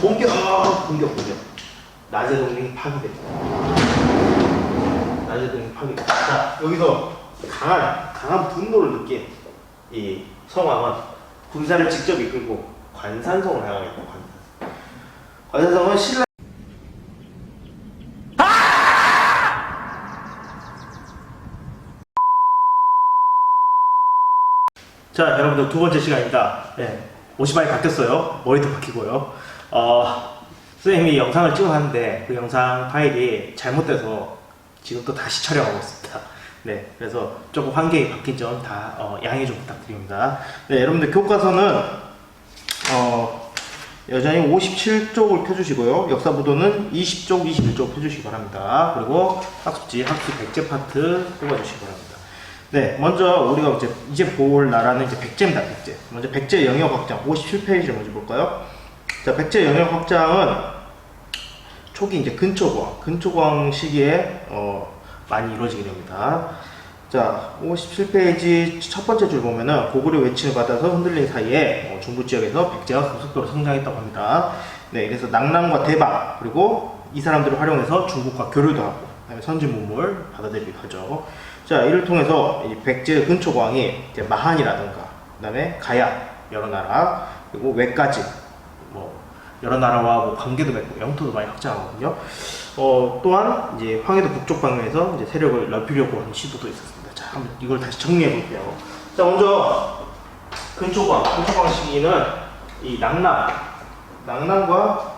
공격, 아, 공격, 공격. 낮의 동맹이 파괴됩니다. 낮의 동맹이 파괴됩니다. 자, 여기서 강한, 강한 분노를 느낀 이 성왕은 군사를 직접 이끌고 관산성을 향하겠다, 관산성. 관산성은 신라 자, 여러분들 두 번째 시간입니다. 네, 옷이 많이 바뀌었어요. 머리도 바뀌고요. 어, 선생님이 영상을 찍어놨는데 그 영상 파일이 잘못돼서 지금 또 다시 촬영하고 있습니다. 네, 그래서 조금 환경이 바뀐 점다 어, 양해 좀 부탁드립니다. 네, 여러분들 교과서는 어, 여전히 57쪽을 펴주시고요. 역사부도는 20쪽, 21쪽 펴주시기 바랍니다. 그리고 학습지, 학습 백제 파트 뽑아주시기 바랍니다. 네, 먼저 우리가 이제 이제 볼 나라는 이제 백제입니다. 백제. 먼저 백제 영역 확장 57페이지를 먼저 볼까요? 자, 백제 영역 확장은 초기 이제 근초광, 근초광 시기에 어, 많이 이루어지게 됩니다. 자, 57페이지 첫 번째 줄 보면은 고구려 외침을 받아서 흔들린 사이에 어, 중부 지역에서 백제가 급속도로 성장했다고 합니다. 네, 그래서 낙랑과 대박 그리고 이 사람들을 활용해서 중국과 교류도 하고 선진 문물 받아들이기도 하죠. 자, 이를 통해서 이 백제 근초광이 이제 마한이라든가 그다음에 가야 여러 나라 그리고 외까지 뭐 여러 나라와 뭐 관계도 맺고 영토도 많이 확장하거든요. 어, 또한 이제 황해도 북쪽 방면에서 이제 세력을 넓히려고 하는 시도도 있었습니다. 자, 한번 이걸 다시 정리해 볼게요. 자, 먼저 근초광, 근초광 시기는 이 낙남, 낙남과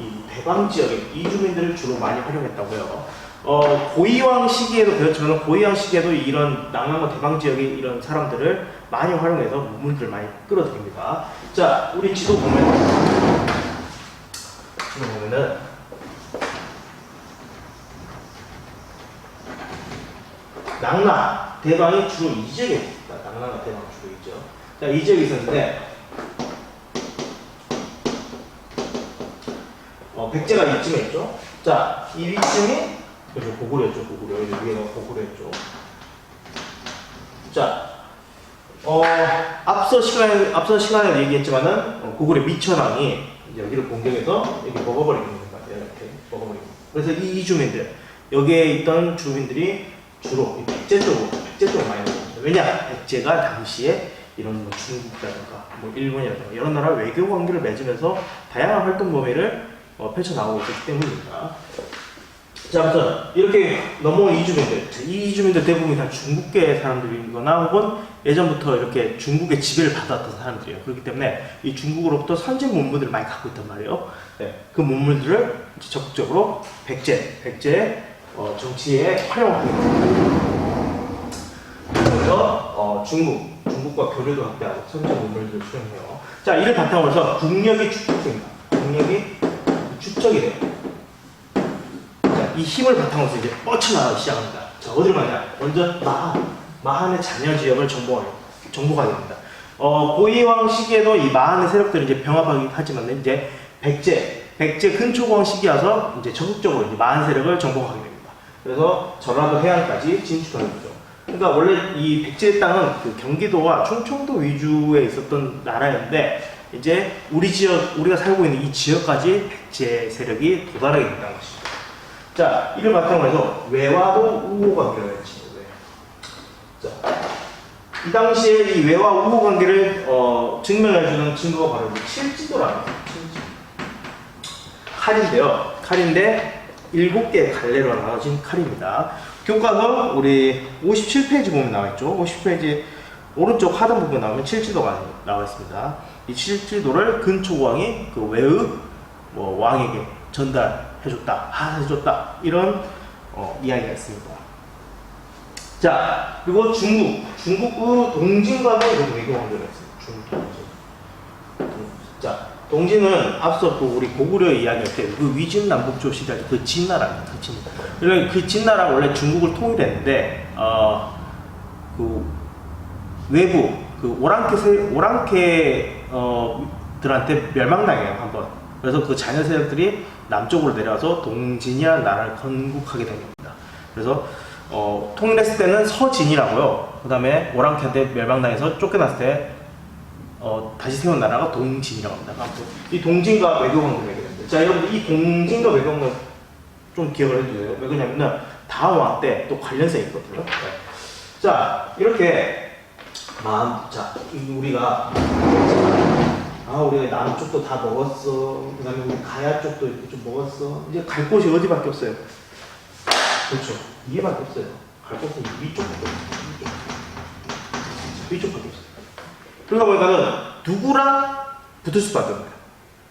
이 대방 지역의 이주민들을 주로 많이 활용했다고요. 어, 고이왕 시기에도 배웠지만 고이왕 시기에도 이런 낙남과 대방 지역의 이런 사람들을 많이 활용해서 문물들을 많이 끌어들입니다. 자, 우리 지도 보면 지도 보면은 낙남, 대방이 주로 이 지역에 있습니다. 낙남과 대방 주로 있죠. 자, 이 지역에 있었는데 어, 백제가 이쯤에 있죠. 자, 이 위층이 그죠 고구려였죠. 고구려. 여기 위에가 고구려였죠. 자, 어, 앞서 시간에 앞서 시간에 얘기했지만은 어, 고구려 미천왕이 여기를 공격해서 여기 먹어버리는 겁니다. 이렇게 먹어버리고. 그래서 이 이주민들 여기에 있던 주민들이 주로 이 백제 쪽으로 백제 쪽으로 많이 넘어갑니다. 왜냐? 백제가 당시에 이런 뭐 중국이라든가 뭐 일본이라든가 여러 나라 외교 관계를 맺으면서 다양한 활동 범위를 어, 펼쳐나가고 있기 때문입니다. 자, 아무튼 이렇게 넘어온 이주민들, 이 이주민들 대부분이 다 중국계 사람들이거나 혹은 예전부터 이렇게 중국의 지배를 받았던 사람들이에요. 그렇기 때문에 이 중국으로부터 선진 문물들을 많이 갖고 있단 말이에요. 네, 그 문물들을 적극적으로 백제, 백제 어, 정치에 활용하게 됩니다. 그래서 어, 중국, 중국과 교류도 확대하고 선진 문물들을 수용해요. 자, 이를 바탕으로 해서 국력이 축적됩니다. 국력이 축적이 돼요. 자, 이 힘을 바탕으로 이제 뻗쳐나가기 시작합니다. 자, 어디로 가냐? 먼저 마한, 마한의 자녀 지역을 정복하게, 정복하게 됩니다. 어, 고이왕 시기에도 이 마한의 세력들이 이제 병합하긴 하지만 이제 백제, 백제 근초광 시기 와서 이제 적극적으로 이제 마한 세력을 정복하게 됩니다. 그래서 전라도 해안까지 진출하게 되죠. 그러니까 원래 이 백제 땅은 그 경기도와 충청도 위주에 있었던 나라였는데 이제 우리 지역 우리가 살고 있는 이 지역까지 백제 세력이 도달하게 된다는 것입니다. 자, 이를 바탕으로 해서 외화도 우호 맺히는 거예요. 자, 이 당시에 이 외화 우호 관계를 어, 증명해주는 증거가 바로 이 칠지도라는. 칠지도. 칼인데요. 칼인데 일곱 개의 갈래로 나눠진 칼입니다. 교과서 우리 57페이지 보면 나와 있죠. 50페이지 오른쪽 하단 부분 나오면 칠지도가 나와 있습니다. 이 칠지도를 근초왕이 그 외의 뭐 왕에게 전달 해줬다, 하해줬다 이런 어, 이야기가 있습니다. 자 그리고 중국, 중국 그 동진과도 이런 외교 관계가 있습니다. 중국 동진. 자 동진은 앞서 그 우리 고구려 이야기할 때 그 위진 남북조 시절 그 진나라입니다. 그 진나라. 그러니까 그 진나라가 원래 중국을 통일했는데 어 그 외부 그 오랑캐 세, 오랑캐 어 들한테 멸망당해요 한번. 그래서 그 자녀 세력들이 남쪽으로 내려와서 동진이라는 나라를 건국하게 된 겁니다. 그래서 어, 통일했을 때는 서진이라고요. 그 다음에 오랑캐한테 멸망당해서 쫓겨났을 때 어, 다시 세운 나라가 동진이라고 합니다. 아무튼 이 동진과 외교관계 얘기합니다. 자, 여러분들 이 동진과 외교관계 좀 기억을 해주세요. 왜 그러냐면은 다음 왕 때 또 관련성이 있거든요. 네. 자, 이렇게 마음, 자, 이 우리가 아, 우리가 남은 쪽도 다 먹었어. 그 다음에 우리 가야 쪽도 이렇게 좀 먹었어. 이제 갈 곳이 어디밖에 없어요? 그렇죠. 이해밖에 없어요. 갈 곳은 위쪽밖에 없어요. 위쪽. 위쪽 밖에 없어요. 그러다 보니까는 누구랑 붙을 수밖에 없어요.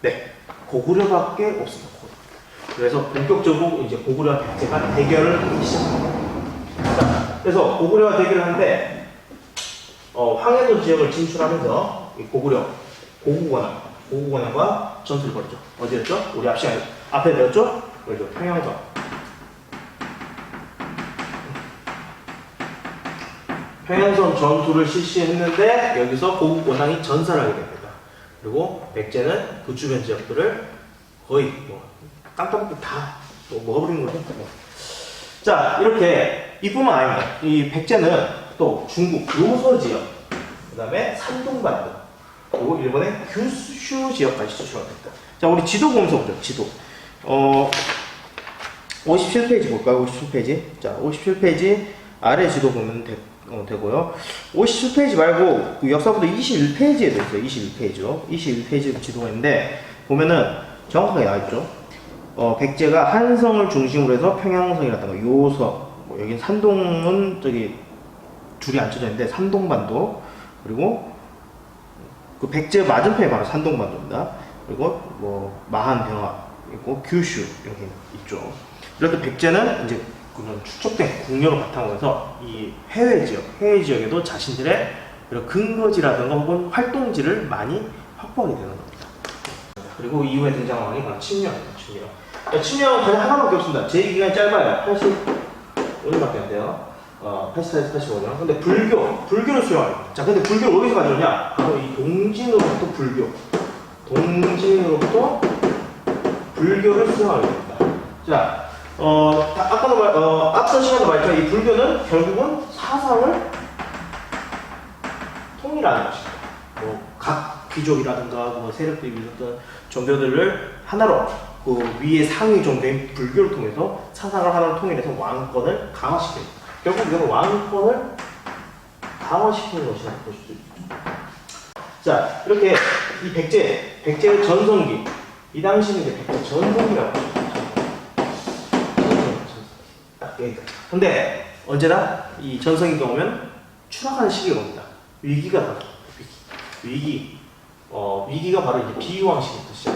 네. 고구려밖에 없습니다. 고구려. 그래서 본격적으로 이제 고구려와 백제가 대결을 하기 시작합니다. 자, 그래서 고구려와 대결을 하는데 어, 황해도 지역을 진출하면서 이 고구려 고구관원 고구관원과 전투를 벌이죠. 어디였죠? 우리 앞 시간에 앞에 배웠죠? 그렇죠. 평양성. 평양성 전투를 실시했는데 여기서 고국 원왕이 전사를 하게 됩니다. 그리고 백제는 그 주변 지역들을 거의 뭐 깜깜 다또 먹어버리는 거죠. 뭐. 자 이렇게 이뿐만 아닙니다. 이 백제는 또 중국 요소 지역, 그다음에 산동반도, 그리고 일본의 규슈 지역까지 진출합니다. 자 우리 지도 보면서 보죠. 지도. 어 57페이지 볼까요? 57페이지. 자 57페이지 아래 지도 보면 되, 어, 되고요. 57페이지 말고 그 역사부도 21페이지에 돼 있어요. 21페이지요. 21페이지 지도가 있는데 보면은 정확하게 나와 있죠. 어, 백제가 한성을 중심으로 해서 평양성이라든가 요성, 뭐 여긴 산동은 저기 줄이 안 쳐져 있는데 산동반도 그리고 그 백제 맞은편이 바로 산동반도입니다. 그리고 뭐 마한병화 있고 규슈 이렇게 있죠. 이렇게 백제는 이제 그런 축적된 국력을 바탕으로 해서 이 해외 지역, 해외 지역에도 자신들의 이런 근거지라든가 혹은 활동지를 많이 확보하게 되는 겁니다. 그리고 이후에 등장한 왕이 바로 친명입니다. 친명. 자, 친명은 그냥 하나밖에 없습니다. 제 기간이 짧아요. 85년밖에 안 돼요. 어, 84에서 85년. 근데 불교, 불교를 수용합니다. 자, 근데 불교를 어디서 가져오냐? 바로 이 동진으로부터 불교. 동진으로부터 불교를 수용하게 됩니다. 자, 어, 다- 아까도 말, 어, 앞선 시간에 말했지만 이 불교는 결국은 사상을 통일하는 것입니다. 뭐, 각 귀족이라든가 뭐 세력들이 있었던 종교들을 하나로 그 위에 상위 종교인 불교를 통해서 사상을 하나로 통일해서 왕권을 강화시킵니다. 결국 이건 왕권을 강화시키는 것이라고 볼 수도 있죠. 자, 이렇게 이 백제, 백제의 전성기, 이 당시는 이제 백제 전성기라고. 딱 여기까지. 근데 언제나 이 전성기가 오면 추락하는 시기가 옵니다. 위기가 나죠. 위기. 위기. 어, 위기가 바로 이제 비유왕 시기부터 시작.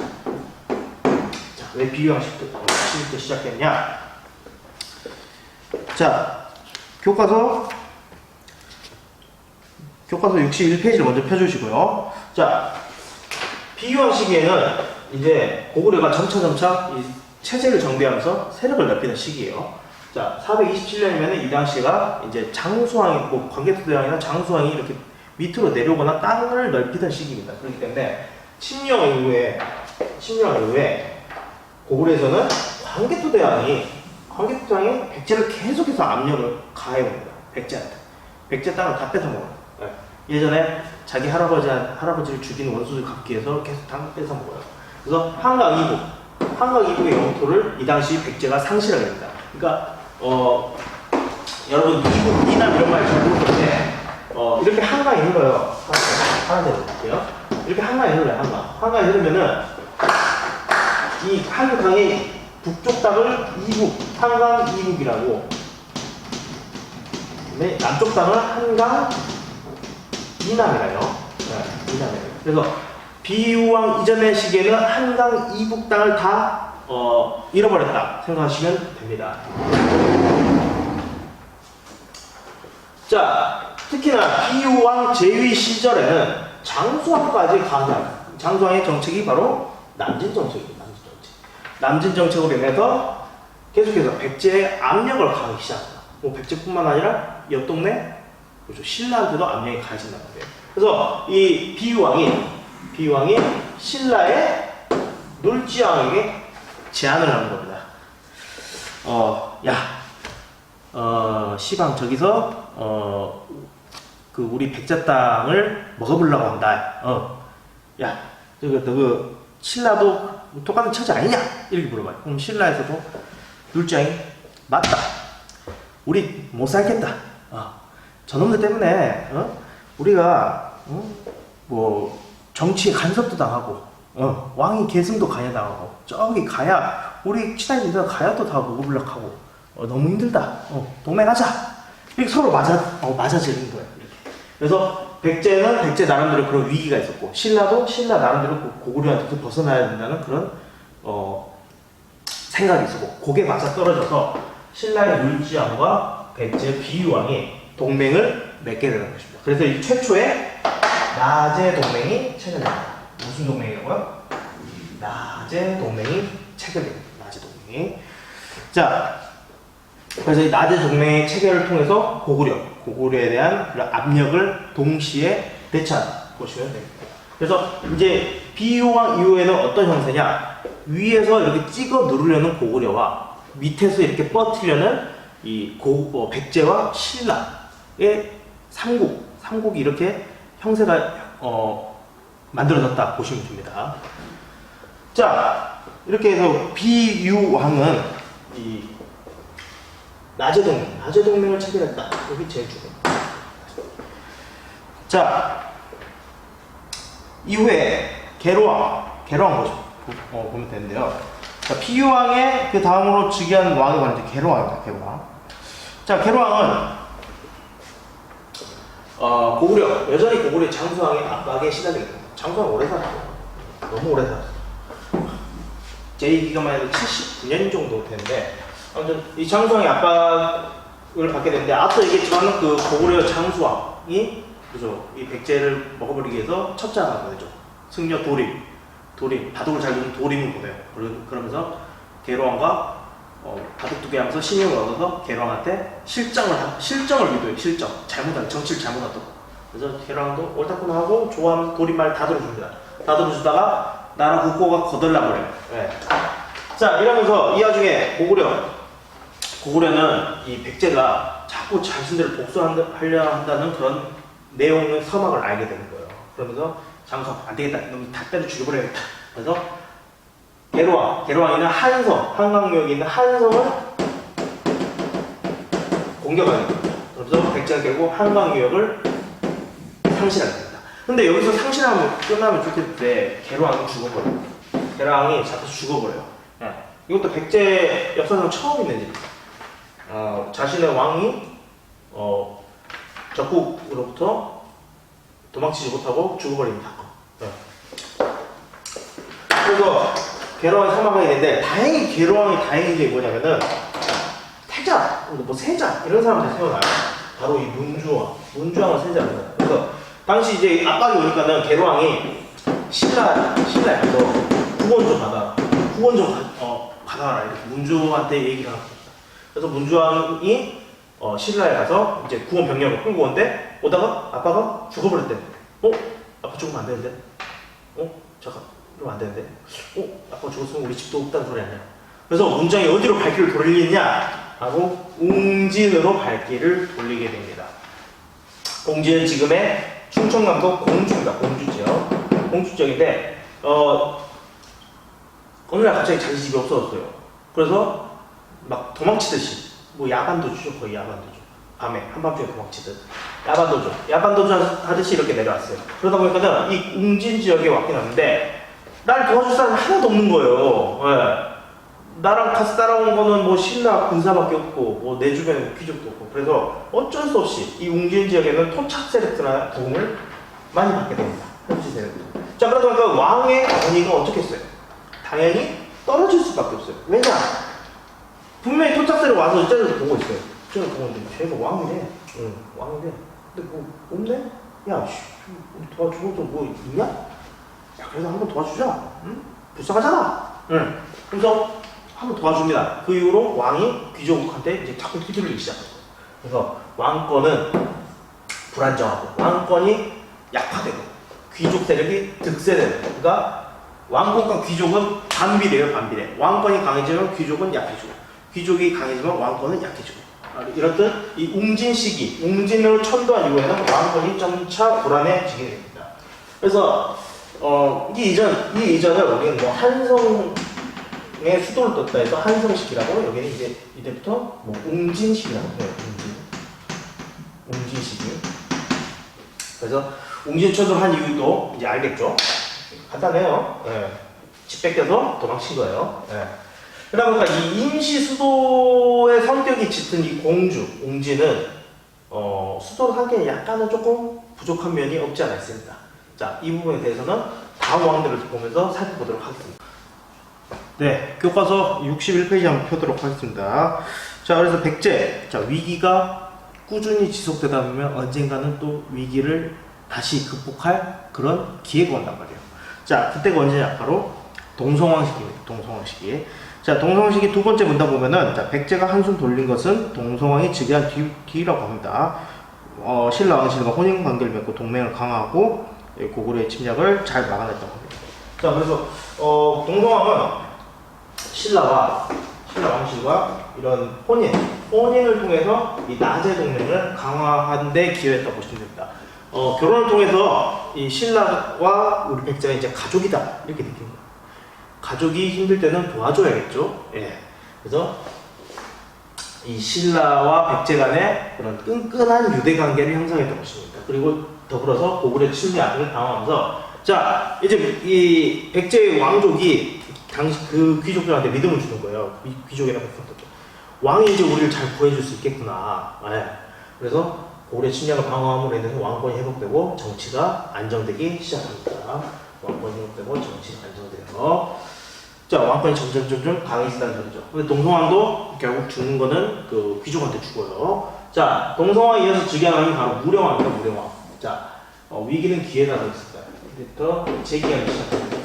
자, 왜 비유왕 시기부터, 시작했냐? 자, 교과서 교과서 61페이지를 먼저 펴주시고요. 자, 비유왕 시기에는 이제 고구려가 점차점차 이 체제를 정비하면서 세력을 넓히는 시기예요. 자, 427년이면 이 당시가 이제 장수왕이, 뭐 광개토대왕이나 장수왕이 이렇게 밑으로 내려오거나 땅을 넓히던 시기입니다. 그렇기 때문에 침령 이후에 침령 이후에 고구려에서는 광개토대왕이 광개토대왕이 백제를 계속해서 압력을 가해옵니다. 백제한테. 백제 땅을 다 뺏어 먹어요. 네. 예전에 자기 할아버지 할아버지를 죽인 원수를 갚기 위해서 계속 땅 뺏어 먹어요. 그래서 한강 이북, 한강 이북의 영토를 이 당시 백제가 상실하게 됩니다. 그러니까 어 여러분 이북, 이남 이런 말 잘 모르는데 어 이렇게 한강이 흘러요. 하나 더 볼게요. 이렇게 한강이 흘러요. 한강. 한강이 흐르면은 이 한강의 북쪽 땅을 이북, 한강 이북이라고. 그다음에 남쪽 땅을 한강 이남이라요. 네, 이남이에요. 그래서 비유왕 이전의 시기에는 한강 이북 땅을 다 어, 잃어버렸다 생각하시면 됩니다. 자, 특히나 비유왕 제위 시절에는 장수왕까지 가장 장수왕의 정책이 바로 남진 정책입니다. 남진 정책. 남진 정책으로 인해서 계속해서 백제의 압력을 가하기 시작합니다. 뭐 백제뿐만 아니라 옆 동네 그렇죠. 신라한테도 압력이 가해진다는 거예요. 그래서 이 비유왕이 비유왕이 신라의 놀지왕에게 제안을 하는 겁니다. 어, 야, 어, 시방 저기서 어, 그 우리 백자 땅을 먹어보려고 한다. 어, 야, 저거 너그 신라도 똑같은 처지 아니냐? 이렇게 물어봐요. 그럼 신라에서도 율장이 맞다. 우리 못 살겠다. 어, 저놈들 때문에 어? 우리가 어? 뭐 정치에 간섭도 당하고 어, 왕이 계승도 가야 당하고 저기 가야 우리 친한이들 가야도 다 먹어보려고 하고 어, 너무 힘들다. 어, 동맹하자. 이렇게 서로 맞아 어, 맞아지는 거예요. 이렇게. 그래서 백제는 백제 나름대로 그런 위기가 있었고 신라도 신라 나름대로 고- 고구려한테서 벗어나야 된다는 그런 어, 생각이 있었고 그게 맞아 떨어져서 신라의 율지왕과 백제 비유왕이 동맹을 맺게 되는 것입니다. 그래서 이 최초의 나제 동맹이 체결됩니다. 무슨 동맹이라고요? 나제 동맹이 체결됩니다. 나제 동맹이. 자, 그래서 이 나제 동맹의 체결을 통해서 고구려, 고구려에 대한 그런 압력을 동시에 대처한 보시면 됩니다. 그래서 이제 비유왕 이후에는 어떤 형태냐? 위에서 이렇게 찍어 누르려는 고구려와 밑에서 이렇게 뻗으려는 이 고, 어, 백제와 신라의 삼국, 삼국이 이렇게 형세가 어, 만들어졌다 보시면 됩니다. 자, 이렇게 해서 비유왕은 이 낮의 동맹, 낮의 동맹을 체결했다. 여기 중요해요. 자, 이후에 개로왕, 개로왕 보시, 어, 보면 되는데요. 자, 피유왕의 그 다음으로 즉위한 왕이 이제 개로왕입니다. 개로왕. 자, 개로왕은 어, 고구려, 여전히 고구려 장수왕의 압박에 시달리게 됩니다. 장수왕 오래 살았어요. 너무 오래 살았어요. 제2기가만 해도 79년 정도 되는데, 아무튼 이 장수왕의 압박을 받게 되는데, 앞서 얘기했지만 그 고구려 장수왕이 그죠? 이 백제를 먹어버리기 위해서 첩자가 되죠. 승려 도림, 도림, 바둑을 잘 두는 도림을 보내요. 그러- 그러면서 계로왕과 어, 바둑 두개 하면서 신임을 얻어서 계로왕한테 실정을 하, 실정을 유도해요. 실정, 잘못한 정치를 잘못하도록. 그래서 계로왕도 옳다구나 하고 좋아하면서 도림 말 다 들어줍니다. 다 들어주다가 나라 국고가 거덜나 버려요. 예. 자 이러면서 이 와중에 고구려, 고구려는 이 백제가 자꾸 자신들을 복수하려 한다는 그런 내용의 서막을 알게 되는 거예요. 그러면서 장수 안 되겠다. 놈다 때려 죽여버려야겠다. 그래서 게로왕, 게로왕이는 한성, 한강역에 있는 한성을 공격하는 겁니다. 그래서 백제가 결국 한강유역을 상실하게 됩니다. 근데 여기서 상실하면 끝나면 좋겠는데 게로왕이 죽어버려요. 게로왕이 잡혀서 죽어버려요. 예. 이것도 백제 역사상 처음 있는 일입니다. 어, 자신의 왕이 어, 적국으로부터 도망치지 못하고 죽어버립니다. 네. 그래서 계로왕이 사망하게 되는데 다행히 계로왕이 다행인 게 뭐냐면은 태자, 뭐 세자 이런 사람들 태어나요. 바로 이 문주왕, 문주왕을 세자입니다. 그래서 당시 이제 압박이 오니까는 계로왕이 신라 신라에 가서 구원 좀 받아, 구원 좀 받- 어, 받아라 이렇게 문주한테 얘기를 합니다. 그래서 문주왕이 어, 신라에 가서 이제 구원 병력을 끌고 오는데 오다가 아빠가 죽어버렸대. 어? 아빠 죽으면 안 되는데? 어? 잠깐, 이러면 안 되는데? 어? 아빠 죽었으면 우리 집도 없다는 소리 아니야? 그래서 문장이 어디로 발길을 돌리겠냐? 하고 웅진으로 발길을 돌리게 됩니다. 웅진은 지금의 충청남도 공주입니다. 공주 지역. 공주 지역인데 어, 어느 날 갑자기 자기 집이 없어졌어요. 그래서 막 도망치듯이. 뭐 야반도주죠 거의 야반도주. 밤에 한밤중에 도망치듯. 야반도주. 야반도주 하듯이 이렇게 내려왔어요. 그러다 보니까는 이 웅진 지역에 왔긴 왔는데 날 도와줄 사람이 하나도 없는 거예요. 예. 나랑 같이 따라온 거는 뭐 신라 군사밖에 없고 뭐 내 주변에 뭐 귀족도 없고. 그래서 어쩔 수 없이 이 웅진 지역에는 토착 세력들의 도움을 많이 받게 됩니다. 자 그러다 보니까 왕의 권위가 어떻게 했어요? 당연히 떨어질 수밖에 없어요. 왜냐 분명히 토착세력 와서 이쪽에서 보고 있어요. 이쪽에서 보고 있는데 쟤가 왕이래. 응, 왕이래. 근데 뭐 없네? 야, 씨, 도와주고도 뭐 있냐? 야, 그래서 한번 도와주자. 응? 불쌍하잖아. 응. 그래서 한번 도와줍니다. 그 이후로 왕이 귀족한테 이제 자꾸 휘둘리기 시작해요. 그래서 왕권은 불안정하고 왕권이 약화되고 귀족 세력이 득세되고 그러니까 왕권과 귀족은 반비례예요 반비례 왕권이 강해지면 귀족은 약해지고 귀족이 강해지면 왕권은 약해지고 아, 이렇듯 이 웅진 시기, 웅진을 천도한 이후에는 왕권이 점차 불안해지게 됩니다. 그래서 어, 이 이전 이 이전을 우리는 뭐 한성의 수도를 떴다 해서 한성시기라고 여기는 이제 이때부터 뭐 웅진시기라고 해요. 웅진, 웅진시기. 그래서 웅진천도를 한 이유도 이제 알겠죠? 간단해요. 예. 집 뺏겨서 도망친 거예요. 예. 그러다 보니까 이 임시 수도의 성격이 짙은 이 공주, 웅진은 어, 수도를 하기에 약간은 조금 부족한 면이 없지 않아 있습니다. 자, 이 부분에 대해서는 다음 왕들을 보면서 살펴보도록 하겠습니다. 네, 교과서 61페이지 한번 펴도록 하겠습니다. 자, 그래서 백제, 자 위기가 꾸준히 지속되다 보면 언젠가는 또 위기를 다시 극복할 그런 기회가 온단 말이에요. 자, 그때가 언제냐? 바로 동성왕 시기입니다. 동성왕 시기. 자, 시기 두 번째 문단 보면은 자, 백제가 한숨 돌린 것은 동성왕이 즉위한 뒤, 뒤라고 합니다. 어, 신라 왕실과 혼인 관계를 맺고 동맹을 강화하고 예, 고구려의 침략을 잘 막아냈다고 합니다. 자, 그래서 어, 동성왕은 신라와 신라 왕실과 이런 혼인, 혼인을 통해서 이 나제 동맹을 강화한 데 기여했다고 보시면 됩니다. 어, 결혼을 통해서 이 신라와 우리 백제가 이제 가족이다 이렇게 거예요. 가족이 힘들 때는 도와줘야겠죠. 예. 그래서 이 신라와 백제 간의 그런 끈끈한 유대 관계를 형성했던 것입니다. 그리고 더불어서 고구려 침략을 당하면서 자 이제 이 백제 왕족이 당시 그 귀족들한테 믿음을 주는 거예요. 이 귀족이라고 했었죠. 왕이 이제 우리를 잘 구해줄 수 있겠구나. 예. 그래서 고구려 침략을 방어함으로 인해서 왕권이 회복되고 정치가 안정되기 시작합니다. 왕권이 회복되고 정치가 안정되고 자 왕권이 점점 점점 강해진다는 소리죠. 근데 동성왕도 결국 죽는 거는 그 귀족한테 죽어요. 자 동성왕에 이어서 즉위한 왕이 바로 무령왕입니다. 무령왕. 자 어, 위기는 기회다 더 있을까요? 이제부터 재기하기 시작합니다.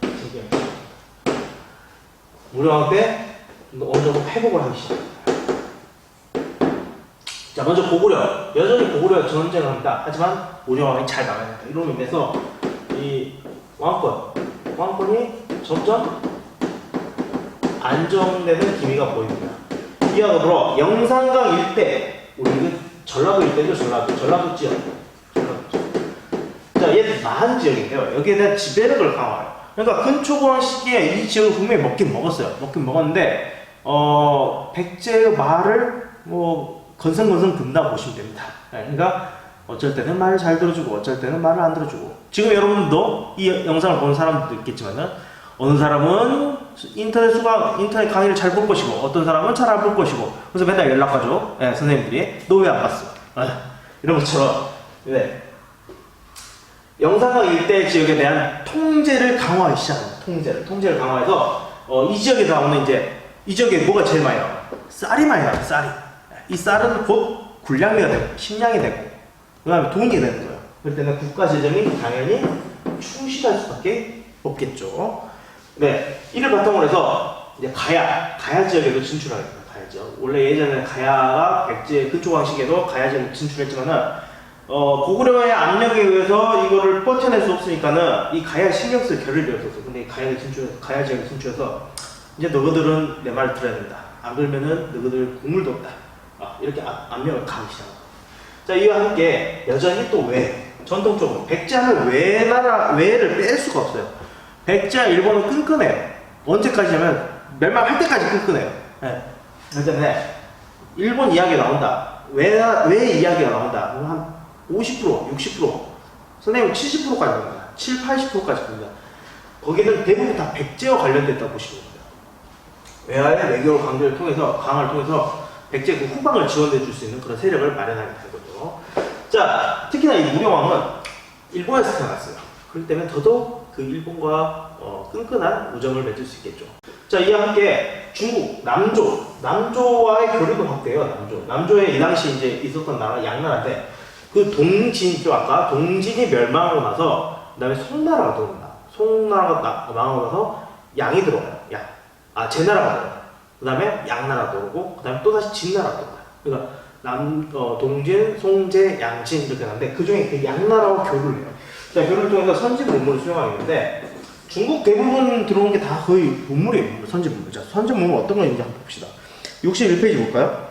재기하기 시작. 무령왕 때 어느 정도 회복을 하기 시작합니다. 자 먼저 고구려 여전히 고구려 전쟁을 합니다. 하지만 무령왕이 잘 나가야 된다. 이런 의미에서 이 왕권 왕권이 점점 안정되는 기미가 보입니다. 이와 더불어 영산강 일대, 우리는 전라도 일대죠, 전라도. 전라도 지역. 전라도 지역. 자, 얘 많은 지역인데요. 여기에 대한 지배력을 강화해요. 그러니까 근초고왕 시기에 이 지역을 분명히 먹긴 먹었어요. 먹긴 먹었는데, 어, 백제의 말을 뭐, 건성건성 듣다 보시면 됩니다. 네, 그러니까 어쩔 때는 말을 잘 들어주고, 어쩔 때는 말을 안 들어주고. 지금 여러분도 이 영상을 보는 사람들도 있겠지만은, 어느 사람은 인터넷 수강, 인터넷 강의를 잘 볼 것이고, 어떤 사람은 잘 안 볼 것이고, 그래서 맨날 연락하죠. 예, 선생님들이. 너 왜 안 봤어? 아, 이런 것처럼. 네. 영상강 일대 지역에 대한 통제를 강화하기 시작합니다. 통제를. 통제를 강화해서, 어, 이 지역에 나오는 이제, 이 지역에 뭐가 제일 많이 나와요? 쌀이 많이 나와요, 쌀이. 이 쌀은 곧 군량미가 되고, 식량이 되고, 그 다음에 돈이 되는 거예요. 그럴 때는 국가 재정이 당연히 충실할 수밖에 없겠죠. 네, 이를 바탕으로 해서 이제 가야, 가야 지역에도 진출하게 됩니다. 가야 지역. 원래 예전에 가야가 백제 근초왕 시기에도 가야 지역에 진출했지만은 어, 고구려의 압력에 의해서 이거를 버텨낼 수 없으니까는 이 가야 신경 쓸 겨를이 없었어요. 근데 이 가야에 진출, 가야 지역에 진출해서 이제 너희들은 내 말을 들어야 된다. 안 그러면은 너희들 국물도 없다. 아, 이렇게 압, 압력을 가하기 시작합니다. 자, 이와 함께 여전히 또 외, 전통적으로 백제하면 외나라, 외를 뺄 수가 없어요. 백제와 일본은 끈끈해요. 언제까지냐면 멸망할 때까지 끈끈해요. 예. 그런데 일본 이야기 나온다. 왜, 왜 이야기가 나온다. 한 50%, 60%, 선생님 70%까지 봅니다. 7, 80%까지 봅니다. 거기는 대부분 다 백제와 관련됐다고 보시면 됩니다. 외화의 외교 관계를 통해서, 강화를 통해서 백제 그 후방을 지원해 줄 수 있는 그런 세력을 마련하게 되거든요. 자, 특히나 이 무령왕은 일본에서 태어났어요. 그렇기 때문에 더더욱 그 일본과 어, 끈끈한 우정을 맺을 수 있겠죠. 자, 이와 함께 중국, 남조, 남조와의 교류도 확대해요, 남조. 남조에 이 당시 이제 있었던 나라, 양나라인데, 그 동진이죠, 아까. 동진이 멸망하고 나서, 그 다음에 송나라가 들어옵니다. 송나라가 나- 망하고 나서 양이 들어와요, 양. 아, 제나라가 들어와요. 그 다음에 양나라가 들어오고, 그 다음에 또 다시 진나라가 들어와요. 그러니까, 남, 어, 동진, 송제, 양진 이렇게 하는데, 그 중에 그 양나라와 교류를 해요. 자, 교류를 통해서 선진 문물을 수용하게 되는데, 중국 대부분 들어온 게 다 거의 문물이에요. 문물, 선진 문물. 자, 선진 문물 어떤 거 있는지 한번 봅시다. 61페이지 볼까요?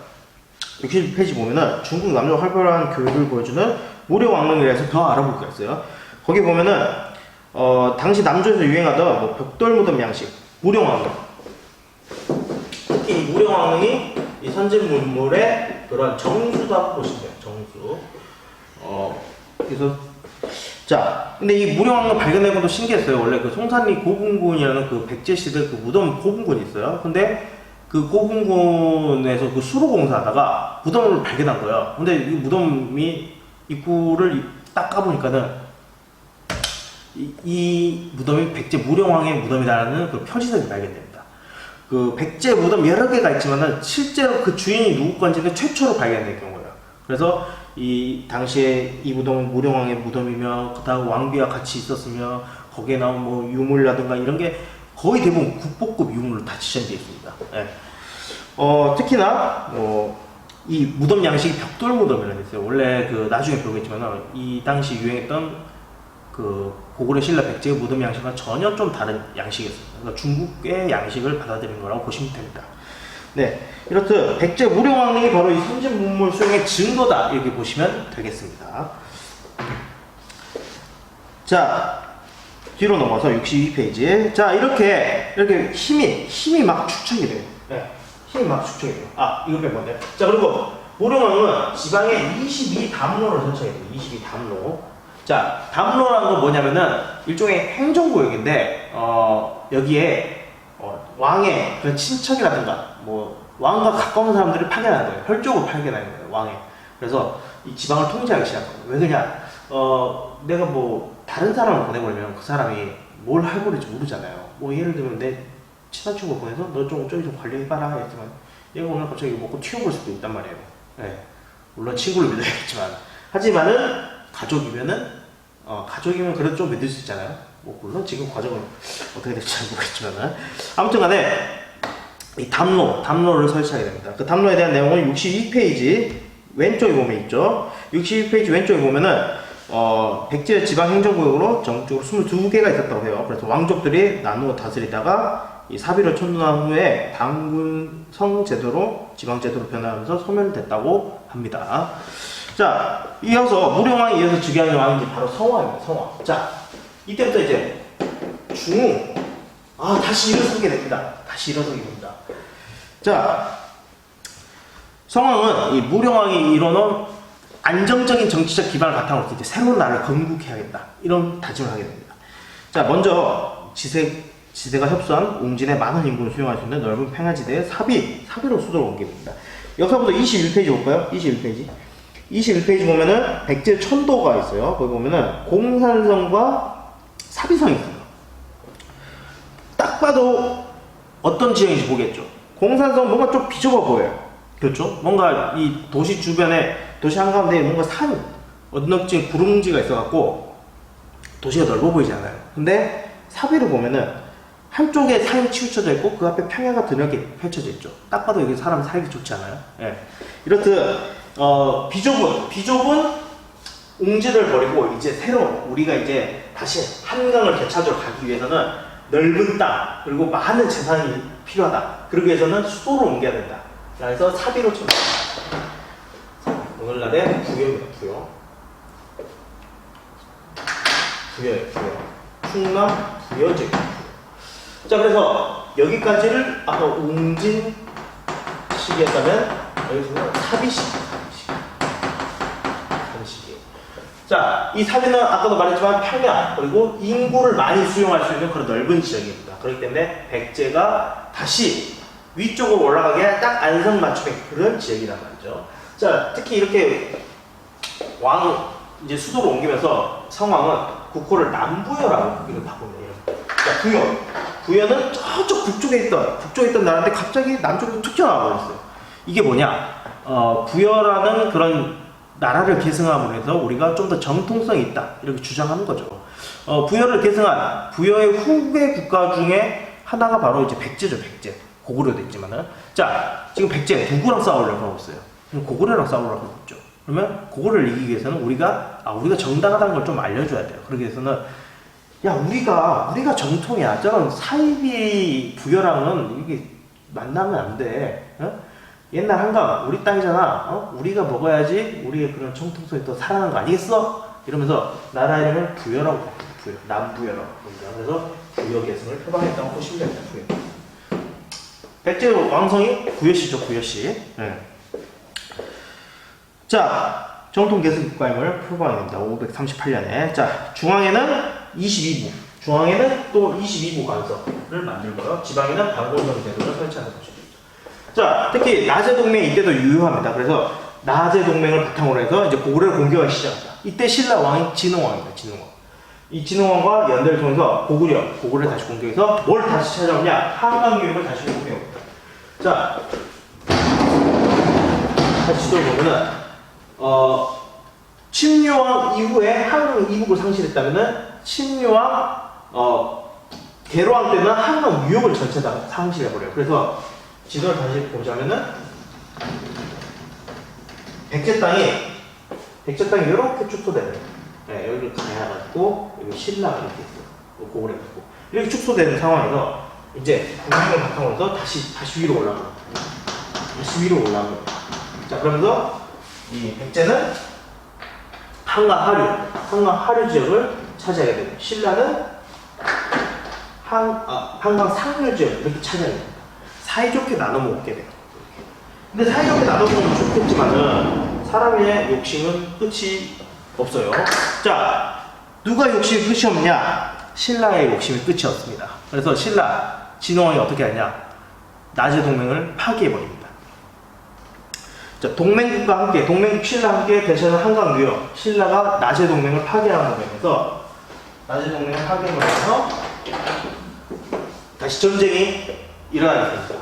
60페이지 보면은 중국 남녀 활발한 교육을 보여주는 무료 왕릉에 대해서 더 알아볼 게 있어요. 거기 보면은 어, 당시 남조에서 유행하던 뭐 벽돌 무덤 양식, 무령 왕릉. 특히 이 무령 왕릉이 이 선진 문물의 그런 정수다 보시면 돼요. 정수. 어, 그래서 자, 근데 이 무령왕릉 발견된 것도 신기했어요. 원래 그 송산리 고분군이라는 그 백제 시대 그 무덤 고분군이 있어요. 근데 그 고분군에서 그 수로 공사하다가 무덤을 발견한 거예요. 근데 이 무덤이 입구를 딱 까보니까는 이, 이 무덤이 백제 무령왕의 무덤이라는 그 표지석이 발견됩니다. 그 백제 무덤 여러 개가 있지만은 실제로 그 주인이 누구 건지는 최초로 발견된 경우예요. 그래서 이 당시에 이 무덤은 무령왕의 무덤이며 그다음 왕비와 같이 있었으며 거기에 나온 뭐 유물이라든가 이런 게 거의 대부분 국보급 유물로 다 지정되어 있습니다. 예. 어 특히나 뭐이 무덤 양식이 벽돌 무덤이라는 게 있어요. 원래 그 나중에 배우겠지만 이 당시 유행했던 그 고구려 신라 백제의 무덤 양식과 전혀 좀 다른 양식이었어요. 그러니까 중국의 양식을 받아들인 거라고 보시면 됩니다. 네, 이렇듯 백제 무령왕릉이 바로 이 선진 문물 수용의 증거다 이렇게 보시면 되겠습니다. 자, 뒤로 넘어서 62페이지. 자, 이렇게 이렇게 힘이 힘이 막 축적이 돼요. 네, 힘이 막 축적이 돼요. 아, 이거 빼면 자, 그리고 무령왕은 지방에 22 담로를 설치해요. 22 담로. 자, 담로라는 건 뭐냐면은 일종의 행정구역인데 어, 여기에 어, 왕의 그 친척이라든가 뭐 왕과 가까운 사람들을 파견하는 거예요. 혈족을 파견하는 거예요. 왕의. 그래서 이 지방을 통제하기 시작한 거예요. 왜 그러냐? 어, 내가 뭐 다른 사람을 보내버리면 그 사람이 뭘할 거릴지 모르잖아요. 뭐 예를 들면 내 친한 친구 보내서 너 좀 저기 좀 관리해봐라 했지만 얘가 오늘 갑자기 먹고 튀어볼 수도 있단 말이에요. 예. 물론 친구를 믿어야겠지만 하지만은 가족이면은 어, 가족이면 그래도 좀 믿을 수 있잖아요. 뭐 물론 지금 과정은 어떻게 될지 잘 모르겠지만은 아무튼간에 이 담로 담로를 설치하게 됩니다. 그 담로에 대한 내용은 62페이지 왼쪽에 보면 있죠. 62페이지 왼쪽에 보면은 어, 백제 지방 행정구역으로 전국적으로 22개가 있었다고 해요. 그래서 왕족들이 나누어 다스리다가 이 사비를 천도한 후에 당군성 제도로 지방 제도로 변하면서 소멸됐다고 합니다. 자, 이어서 무령왕에 이어서 즉위하는 왕이 바로 성왕입니다. 성왕. 자, 이때부터 이제 중후. 아, 다시 일어서게 됩니다. 다시 일어서게 됩니다. 자, 성왕은 이 무령왕이 이뤄놓은 안정적인 정치적 기반을 바탕으로 이제 새로운 나라를 건국해야겠다. 이런 다짐을 하게 됩니다. 자, 먼저 지세, 지세가 협소한 웅진의 많은 인구를 수용할 수 있는 넓은 평야지대에 사비, 사비로 수도를 옮게 됩니다. 여기서부터 21페이지 볼까요? 21페이지. 21페이지 보면은 백제 천도가 있어요. 거기 보면은 공산성과 사비성이 있어요. 딱 봐도 어떤 지형인지 보겠죠. 공산성 뭔가 좀 비좁아 보여요. 그렇죠? 뭔가 이 도시 주변에 도시 한가운데 뭔가 산 언덕진 구릉지가 있어갖고 도시가 넓어 보이지 않아요. 근데 사비를 보면은 한쪽에 산이 치우쳐져 있고 그 앞에 평야가 드넓게 펼쳐져 있죠. 딱 봐도 여기 사람 살기 좋지 않아요? 예. 이렇듯 어, 비좁은 비좁은 웅지를 버리고 이제 새로운 우리가 이제 다시 한강을 되찾으러 가기 위해서는 넓은 땅 그리고 많은 재산이 필요하다. 그러기 위해서는 수도로 옮겨야 된다. 그래서 사비로 쳐. 오늘날의 부여입니다. 부여. 부여예요. 부여. 충남 부여지. 자 그래서 여기까지를 아까 웅진 시기였다면 여기서는 사비시. 사비시기. 자, 이 사비는 아까도 말했지만 평야 그리고 인구를 많이 수용할 수 있는 그런 넓은 지역입니다. 그렇기 때문에 백제가 다시 위쪽으로 올라가게 딱 안성맞춤의 그런 지역이란 말이죠. 자, 특히 이렇게 왕 이제 수도로 옮기면서 성왕은 국호를 남부여라고 바꿉니다. 이렇게. 자, 부여. 부여는 저쪽 북쪽에 있던 북쪽에 있던 나라인데 갑자기 남쪽으로 툭 튀어나와 버렸어요. 이게 뭐냐? 어, 부여라는 그런 나라를 계승함으로 해서 우리가 좀 더 정통성이 있다 이렇게 주장하는 거죠. 어, 부여를 계승한 부여의 후배 국가 중에 하나가 바로 이제 백제죠, 백제. 고구려도 있지만은 자 지금 백제 누구랑 싸우려고 하고 있어요? 고구려랑 싸우려고 하고 있죠. 그러면 고구려를 이기기 위해서는 우리가 아 우리가 정당하다는 걸 좀 알려줘야 돼요. 그러기 위해서는 야 우리가 우리가 정통이야. 저런 사이비 부여랑은 이게 만나면 안 돼. 어? 옛날 한강 우리 땅이잖아. 어? 우리가 먹어야지 우리의 그런 정통성이 더 살아나는 거 아니겠어? 이러면서 나라 이름을 부여라고. 부여. 남부여라고. 그래서 부여 계승을 표방했다고 보시면 됩니다. 부여. 백제 왕성이 부여시죠, 부여시. 네. 자, 정통 계승 국가임을 표방합니다. 538년에. 자, 중앙에는 22부. 중앙에는 또 22부 관서를 만들고요. 지방에는 방골성 제도를 설치하는 거죠. 자, 특히 나제 동맹 이때도 유효합니다. 그래서 나제 동맹을 바탕으로 해서 이제 고구려를 공격하기 시작합니다. 이때 신라 왕이 진흥왕입니다. 진흥왕. 이 진흥왕과 연대를 통해서 고구려, 고구려를 다시 공격해서 뭘 다시 찾아오냐? 한강 유역을 다시 공격합니다. 자, 다시 들어보면은 어, 침류왕 이후에 한강 이북을 상실했다면은 침류왕 어, 개로왕 때는 한강 유역을 전체 다 상실해버려요. 그래서 지도를 다시 보자면은 백제 땅이 백제 땅이 이렇게 축소되는 네, 여기를 가야가지고 여기 신라가 이렇게 있어요. 고구려 있고 이렇게 축소되는 상황에서 이제 국민을 바탕으로 해서 다시 다시 위로 올라가요. 다시 위로 올라가요. 자 그러면서 이 백제는 한강 하류, 한강 하류 지역을 차지하게 되고 신라는 한, 아, 한강 상류 지역 이렇게 차지하게 됩니다. 사이좋게 나눠 먹게 돼요. 근데 사이좋게 나눠 먹으면 좋겠지만은 사람의 욕심은 끝이 없어요. 자, 누가 욕심이 끝이 없냐? 신라의 욕심이 끝이 없습니다. 그래서 신라, 진흥왕이 어떻게 하냐? 나제 동맹을 파기해버립니다. 자, 동맹국과 함께, 동맹국 신라 함께 대체는 한강 유역, 신라가 나제 동맹을 파괴하는 과정에서 나제 동맹을 파괴하면서 다시 전쟁이 일어나게 됩니다.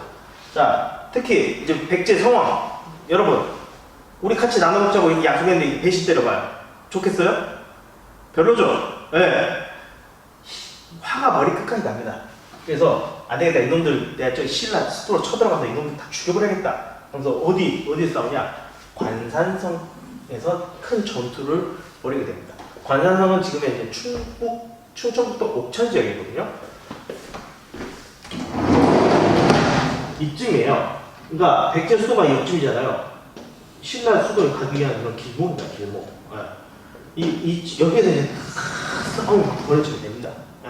자, 특히 이제 백제 성왕, 여러분, 우리 같이 나눠 먹자고 약속했는데 배신 때려봐요. 좋겠어요? 별로죠? 예. 네. 화가 머리 끝까지 납니다. 그래서 안 되겠다. 이놈들 내가 저기 신라 스스로 쳐들어가서 이놈들 다 죽여버려야겠다. 그래서 어디 어디에 싸우냐? 관산성에서 큰 전투를 벌이게 됩니다. 관산성은 지금의 이제 충북 충청북도 옥천 지역이거든요. 이쯤이에요. 그러니까 백제 수도가 이쯤이잖아요. 신라 수도를 가기 위한 그런 길목입니다. 길목. 예. 이, 이 여기에서 이제 막 벌어지게 됩니다. 예.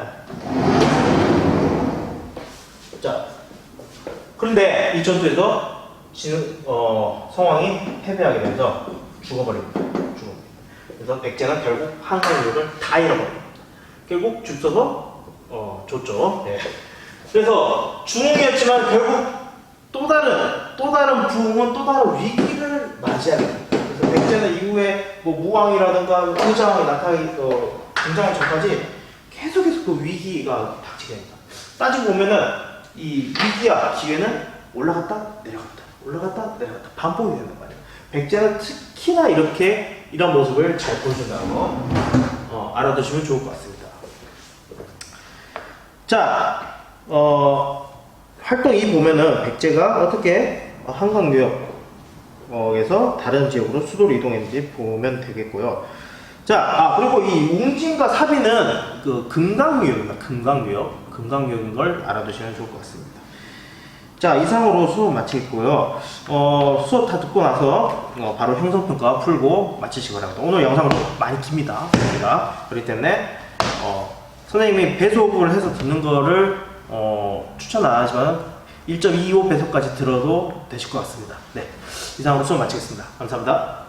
자, 그런데 이 전투에서 진, 어, 성왕이 패배하게 되면서 죽어버립니다. 죽어버립니다. 그래서 백제는 결국 한강유를 다 잃어버립니다. 결국 죽서서 어, 줬죠. 예. 그래서 중흥이었지만 결국 또 다른 또 다른 부흥은 또 다른 위기를 맞이하게 됩니다. 그래서 백제는 이후에 뭐 무왕이라든가 후장이 나타나기 어, 등장하기 전까지 계속해서 그 위기가 닥치게 됩니다. 따지고 보면은 이 위기와 기회는 올라갔다 내려갔다 올라갔다 내려갔다 반복이 된단 말이에요. 백제는 특히나 이렇게 이런 모습을 잘 보여준다는 거 어, 알아두시면 좋을 것 같습니다. 자, 어, 활동 2 보면은 백제가 어떻게 한강 유역에서 다른 지역으로 수도를 이동했는지 보면 되겠고요. 자, 아, 그리고 이 웅진과 사비는 그 금강유역입니다. 금강유역. 금강유역인 걸 알아두시면 좋을 것 같습니다. 자, 이상으로 수업 마치겠고요. 어, 수업 다 듣고 나서 어, 바로 형성평가 풀고 마치시기 바랍니다. 오늘 영상은 좀 많이 깁니다. 그렇기 때문에 어, 선생님이 배속을 해서 듣는 거를 어, 추천 안 하지만 1.25배속까지 들어도 되실 것 같습니다. 네. 이상으로 수업 마치겠습니다. 감사합니다.